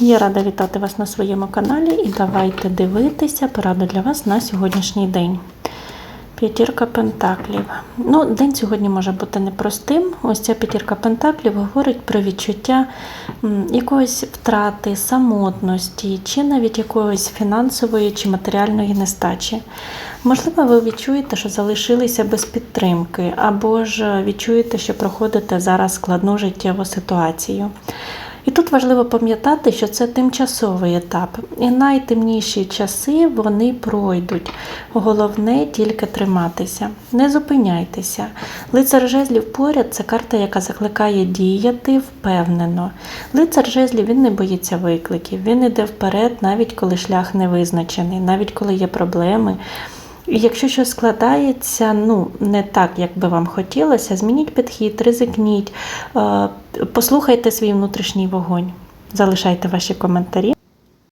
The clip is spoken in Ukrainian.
Я рада вітати вас на своєму каналі і давайте дивитися пораду для вас на сьогоднішній день. П'ятірка пентаклів. Ну, день сьогодні може бути непростим. Ось ця п'ятірка пентаклів говорить про відчуття якоїсь втрати, самотності, чи навіть якоїсь фінансової чи матеріальної нестачі. Можливо, ви відчуєте, що залишилися без підтримки, або ж відчуєте, що проходите зараз складну життєву ситуацію. Тут важливо пам'ятати, що це тимчасовий етап, і найтемніші часи вони пройдуть. Головне тільки триматися, не зупиняйтеся. Лицар жезлів поряд це карта, яка закликає діяти впевнено. Лицар жезлів він не боїться викликів, він іде вперед, навіть коли шлях не визначений, навіть коли є проблеми. Якщо щось складається, ну не так, як би вам хотілося, змініть підхід, ризикніть, е, послухайте свій внутрішній вогонь. Залишайте ваші коментарі.